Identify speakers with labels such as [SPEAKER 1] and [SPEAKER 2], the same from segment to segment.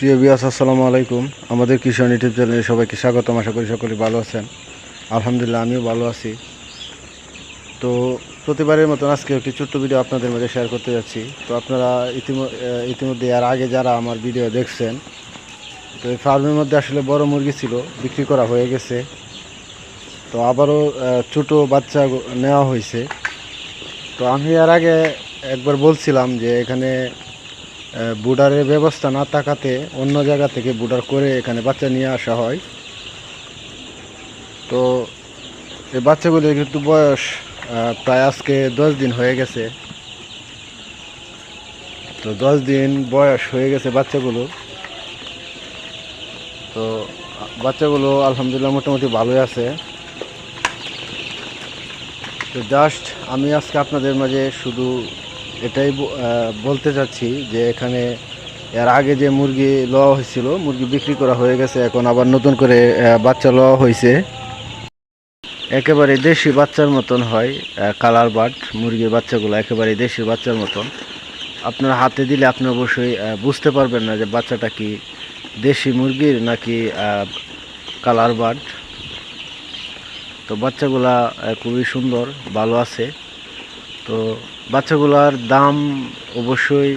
[SPEAKER 1] প্রিয় বিয়াস আসসালামু আলাইকুম। আমাদের কিষান ইউটিউব চ্যানেলে সবাইকে স্বাগতম। আশা করি সকলে ভালো আছেন। আলহামদুলিল্লাহ, আমিও ভালো আছি। তো প্রতিবারের মতন আজকে একটি ছোট্ট ভিডিও আপনাদের মধ্যে শেয়ার করতে যাচ্ছি। তো আপনারা ইতিমধ্যে আর আগে যারা আমার ভিডিও দেখছেন, তো এই ফার্মের মধ্যে আসলে বড় মুরগি ছিল, বিক্রি করা হয়ে গেছে। তো আবারও ছোট বাচ্চা নেওয়া হয়েছে। তো আমি আর আগে একবার বলছিলাম যে এখানে বুডারের ব্যবস্থা না থাকাতে অন্য জায়গা থেকে বুডার করে এখানে বাচ্চা নিয়ে আসা হয়। তো এই বাচ্চাগুলির কিন্তু বয়স প্রায় আজকে দশ দিন হয়ে গেছে। তো দশ দিন বয়স হয়ে গেছে বাচ্চাগুলো। তো বাচ্চাগুলো আলহামদুলিল্লাহ মোটামুটি ভালোই আছে। তো জাস্ট আমি আজকে আপনাদের মাঝে শুধু এটাই বলতে চাচ্ছি যে এখানে এর আগে যে মুরগি লওয়া হয়েছিল, মুরগি বিক্রি করা হয়ে গেছে, এখন আবার নতুন করে বাচ্চা লওয়া হয়েছে। একেবারে দেশি বাচ্চার মতন হয় কালার বাট মুরগির বাচ্চাগুলো একেবারে দেশি বাচ্চার মতন। আপনার হাতে দিলে আপনি অবশ্যই বুঝতে পারবেন না যে বাচ্চাটা কি দেশি মুরগির নাকি কালার বাট তো বাচ্চাগুলা খুবই সুন্দর, ভালো আছে। তো বাচ্চাগুলার দাম অবশ্যই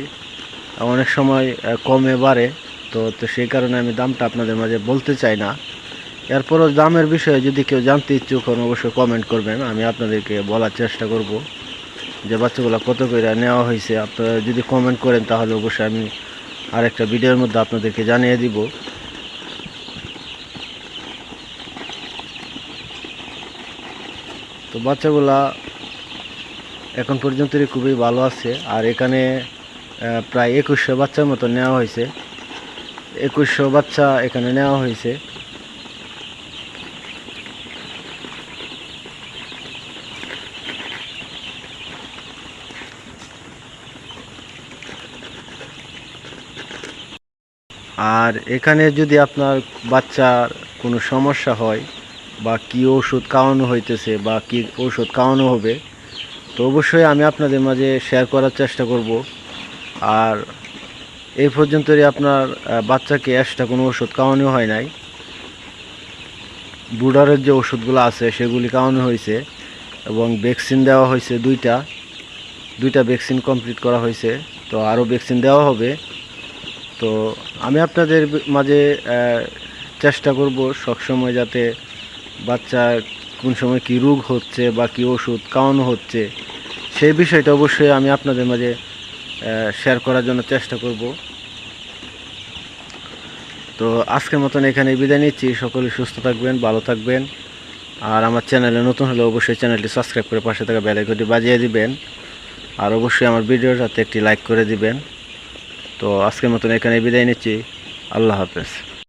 [SPEAKER 1] অনেক সময় কমে বাড়ে। তো তো সেই কারণে আমি দামটা আপনাদের মাঝে বলতে চাই না। এরপরও দামের বিষয়ে যদি কেউ জানতে ইচ্ছুক হন, অবশ্যই কমেন্ট করবেন। আমি আপনাদেরকে বলার চেষ্টা করব যে বাচ্চাগুলো কত করে নেওয়া হয়েছে। আপনারা যদি কমেন্ট করেন, তাহলে অবশ্যই আমি আরেকটা ভিডিওর মধ্যে আপনাদেরকে জানিয়ে দিব। তো বাচ্চাগুলা এখন পর্যন্ত খুবই ভালো আছে। আর এখানে প্রায় একুশশো বাচ্চার মতো নেওয়া হয়েছে। একুশশো বাচ্চা এখানে নেওয়া হয়েছে। আর এখানে যদি আপনার বাচ্চার কোনো সমস্যা হয় বা কি ওষুধ খাওয়ানো হইতেছে বা কি ওষুধ খাওয়ানো হবে তো অবশ্যই আমি আপনাদের মাঝে শেয়ার করার চেষ্টা করব। আর এই পর্যন্তই আপনার বাচ্চাকে এক্সট্রা কোনো ওষুধ খাওয়ানো হয় নাই। বুডারের যে ওষুধগুলো আছে, সেগুলি খাওয়ানো হয়েছে এবং ভ্যাকসিন দেওয়া হয়েছে দুইটা। দুইটা ভ্যাকসিন কমপ্লিট করা হয়েছে। তো আরও ভ্যাকসিন দেওয়া হবে। তো আমি আপনাদের মাঝে চেষ্টা করব সবসময় যাতে বাচ্চা কোন সময় কি রোগ হচ্ছে বা কি ওষুধ খাওয়ানো হচ্ছে, সেই বিষয়টা অবশ্যই আমি আপনাদের মাঝে শেয়ার করার জন্য চেষ্টা করব। তো আজকের মতন এখানে বিদায় নিচ্ছি। সকলে সুস্থ থাকবেন, ভালো থাকবেন। আর আমার চ্যানেলে নতুন হলে অবশ্যই চ্যানেলটি সাবস্ক্রাইব করে পাশে থাকা বেল আইকনটি বাজিয়ে দিবেন। আর অবশ্যই আমার ভিডিওটাতে একটি লাইক করে দিবেন। তো আজকের মতন এখানে বিদায় নিচ্ছি। আল্লাহ হাফেজ।